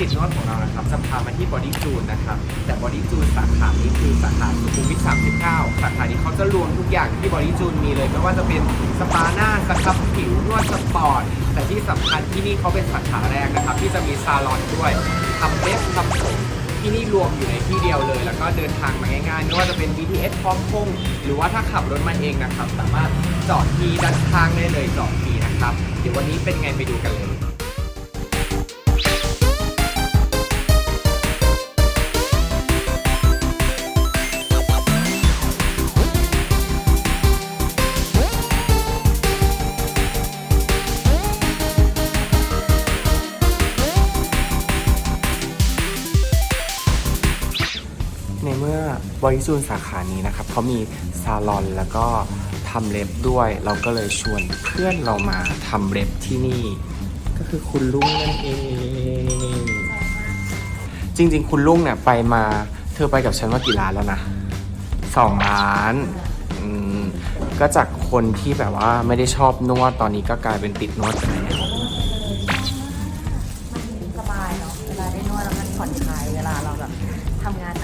ติดนวดของเรานะครับจะพามาที่บอดี้จูนนะครับ แต่บอดี้จูนสาขานี้คือสาขาสุขุมวิท39 สาขานี้เขาจะรวมทุกอย่างที่บอดี้จูนมีเลยไม่ว่าจะเป็นสปาหน้าสครับผิวนวดสปอร์ต แต่ที่สำคัญที่นี่เขาเป็นสาขาแรกนะครับ ที่จะมีซาลอนด้วยทำเล็บทำผมที่นี่รวมอยู่ในที่เดียวเลย แล้วก็เดินทางมาง่ายๆไม่ว่าจะเป็น BTS พร้อมพงหรือว่าถ้าขับรถมาเองนะครับ สามารถจอดที่ด้านข้างได้เลยจอดฟรีนะครับ เดี๋ยววันนี้เป็นไงไปดูกันเลย ในเมื่อบริจูนสาขานี้นะครับเขามีซาลอนแล้วก็ทำเล็บด้วย เราก็เลยชวนเพื่อนเรามาทำเล็บที่นี่ ก็คือคุณลุงนั่นเอง จริง ๆ คุณลุงเนี่ยไปมาเธอไปกับฉันว่ากี่ร้านแล้วนะสองร้านอืมก็จากคนที่แบบว่าไม่ได้ชอบนวดตอนนี้ก็กลายเป็นติดนวดไปแล้ว สบายเนาะเวลาได้นวดแล้วมันผ่อนคลายเวลาเราแบบทำงาน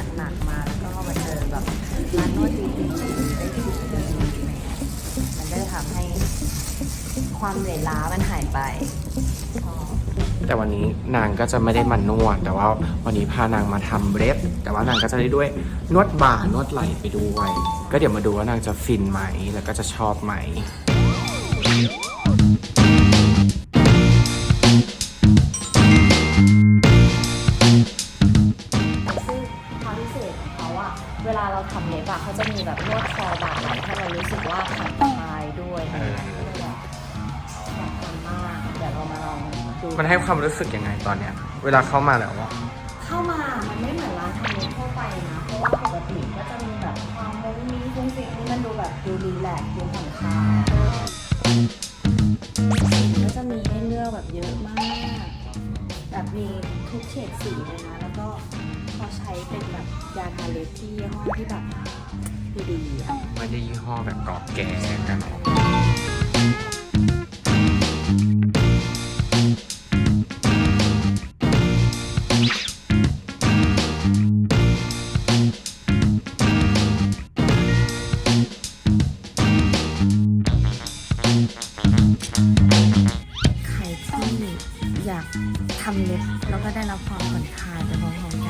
ความเหนื่อยล้ามันหายไปชอบแต่วันนี้นางก็จะไม่ได้มานวด แต่ว่าวันนี้พานางมาทำเล็บแต่ว่านางก็จะได้ด้วยนวดบ่านวดไหล่ไปด้วย ก็เดี๋ยวมาดูว่านางจะฟินไหมแล้วก็จะชอบไหม ซึ่งความพิเศษของเขาอะเวลาเราทำเล็บอะเขาจะมีแบบนวดคอบ่าไหล่ให้เรารู้สึกว่าผ่อนคลายด้วยอะไรอย่างเงี้ย ก็เลยแบบอยากทำมากเดี๋ยวเรามาลองดูมันให้ความรู้สึกยังไงตอนเนี้ย เวลาเข้ามาแล้วอะเข้ามามันไม่เหมือนร้านทำเล็บทั่วไปนะเพราะว่าปกติก็จะมีแบบความมุ้งมิ้งฟุ้งฟิ้งที่มันดูแบบดูรีแลกซ์ดูผ่อนคลายก็จะมีให้เลือกแบบเยอะมาก แบบมีทุกเฉดสีเลยนะแล้วก็เขาใช้เป็นแบบยาทาเล็บที่ยี่ห้อที่แบบดีๆอะไม่ได้ยี่ห้อแบบกรอบแก่กันหรอก แล้วก็ได้รับความผ่อนคลายไปพร้อมๆกัน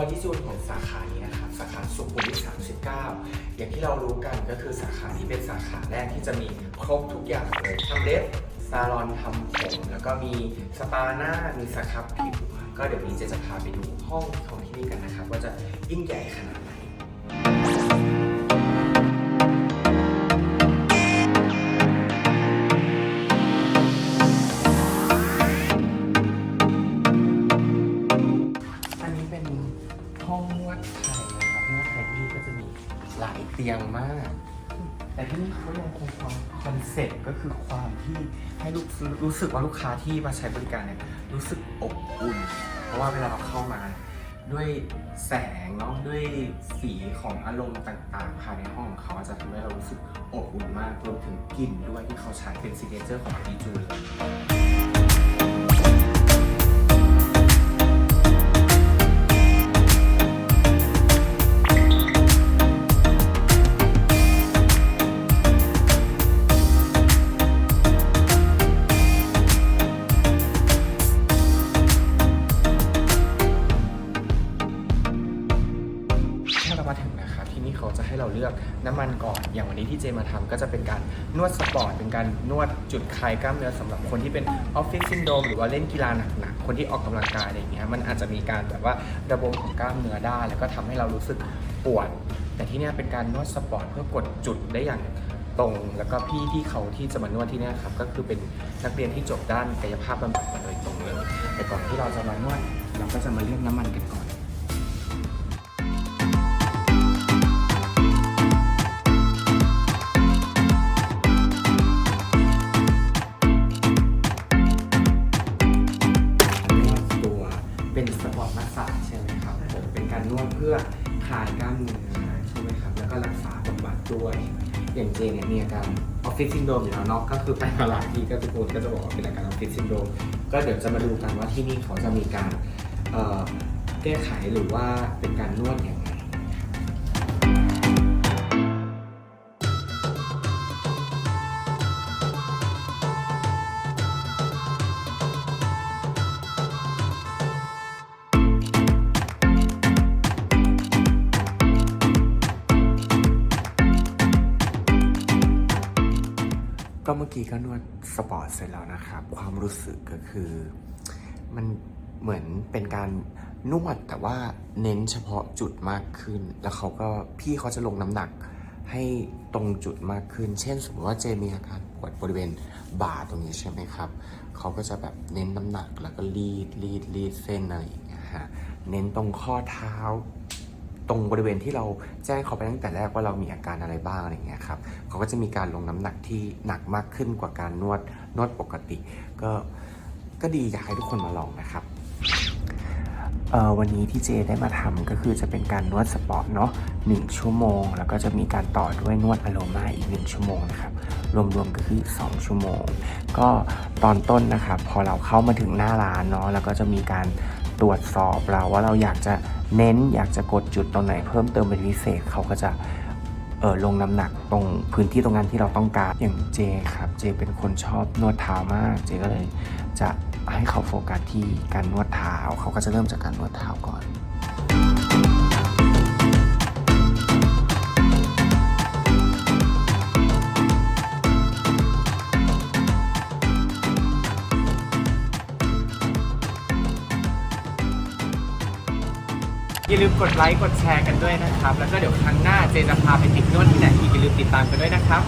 อดี้จูนของสาขานี้นะครับสาขาสุขุมวิท39 อย่างที่เรารู้กันก็คือสาขาที่เป็นสาขาแรกที่จะมีครบทุกอย่างเลยทำเล็บซาลอนทำผมแล้วก็มีสปาหน้ามีสครับผิวก็เดี๋ยวนี้เจจะพาไปดูห้องของที่นี่กันนะครับว่าจะยิ่งใหญ่ขนาดไหน เขายังคงความคอนเซ็ปต์ก็คือความที่ให้ลูกรู้สึกว่าลูกค้าที่มาใช้บริการเนี่ยรู้สึกอบอุ่น เพราะว่าเวลาเราเข้ามาด้วยแสงเนาะด้วยสีของอารมณ์ต่างๆภายในห้องของเขาจะทำให้เรารู้สึกอบอุ่นมากรวมถึงกลิ่นด้วยที่เขาใช้เป็นซิกเนเจอร์ของดีจูเลย่อนอย่างวันนี้ที่เจมาทำก็จะเป็นการนวดสปอร์ต เป็นการนวดจุดคลายกล้ามเนื้อสำหรับคนที่เป็นออฟฟิศซินโดรมหรือว่าเล่นกีฬาหนักๆ คนที่ออกกำลังกายอะไรอย่างเงี้ย มันอาจจะมีการแบบว่าระบบของกล้ามเนื้อได้ แล้วก็ทำให้เรารู้สึกปวด แต่ที่เนี่ยเป็นการนวดสปอร์ตเพื่อกดจุดได้อย่างตรง แล้วก็พี่ที่เขาที่จะมานวดที่เนี่ยครับ ก็คือเป็นนักเรียนที่จบด้านกายภาพบำบัดมาโดยตรงเลย แต่ก่อนที่เราจะมานวด เราก็จะมาเลือกน้ำมันกันก่อน ด้วย อย่างเจเนี่ยมีอาการออฟฟิศซินโดรมอยู่แล้วเนาะก็คือไปมาหลายที่ก็ทุกคนก็จะบอกว่าเป็นอาการออฟฟิศซินโดรมก็เดี๋ยวจะมาดูกันว่าที่นี่เขาจะมีการแก้ไขหรือว่าเป็นการนวดอย่ ก็เมื่อกี้ก็นวดสปอร์ตเสร็จแล้วนะครับ ความรู้สึกก็คือ มันเหมือนเป็นการนวดแต่ว่าเน้นเฉพาะจุดมากขึ้น แล้วเขาก็พี่เขาจะลงน้ำหนักให้ตรงจุดมากขึ้น เช่น สมมติว่าเจมีอาการปวดบริเวณบ่าตรงนี้ใช่ไหมครับ เขาก็จะแบบเน้นน้ำหนักแล้วก็รีดรีดรีดเส้นอะไรอย่างเงี้ยฮะ เน้นตรงข้อเท้า ตรงบริเวณที่เราแจ้งเขาไปตั้งแต่แรกว่าเรามีอาการอะไรบ้างอะไรเงี้ยครับเขาก็จะมีการลงน้ำหนักที่หนักมากขึ้นกว่าการนวดนวดปกติ ก็ก็ดีอยากให้ทุกคนมาลองนะครับวันนี้ที่เจได้มาทำก็คือจะเป็นการนวดสปอร์ตเนาะหนึ่งชั่วโมง แล้วก็จะมีการต่อด้วยนวดอโรมาอีกหนึ่งชั่วโมงนะครับรวมๆก็คือ 2 ชั่วโมง ก็ตอนต้นนะครับพอเราเข้ามาถึงหน้าร้านเนาะแล้วก็จะมีการตรวจสอบเราว่าเราอยากจะ เน้นอยากจะกดจุดตรงไหนเพิ่มเติมเป็นพิเศษเขาก็จะเออลงน้ำหนักตรงพื้นที่ตรงนั้นที่เราต้องการอย่างเจครับเจเป็นคนชอบนวดเท้ามาก เจก็เลยจะให้เขาโฟกัสที่การนวดเท้าเขาก็จะเริ่มจากการนวดเท้าก่อน กดไลค์กดแชร์กันด้วยนะครับ แล้วก็เดี๋ยวครั้งหน้าเจจะพาไปติดนวดที่ไหนอีกอย่าลืมติดตามกันด้วยนะครับ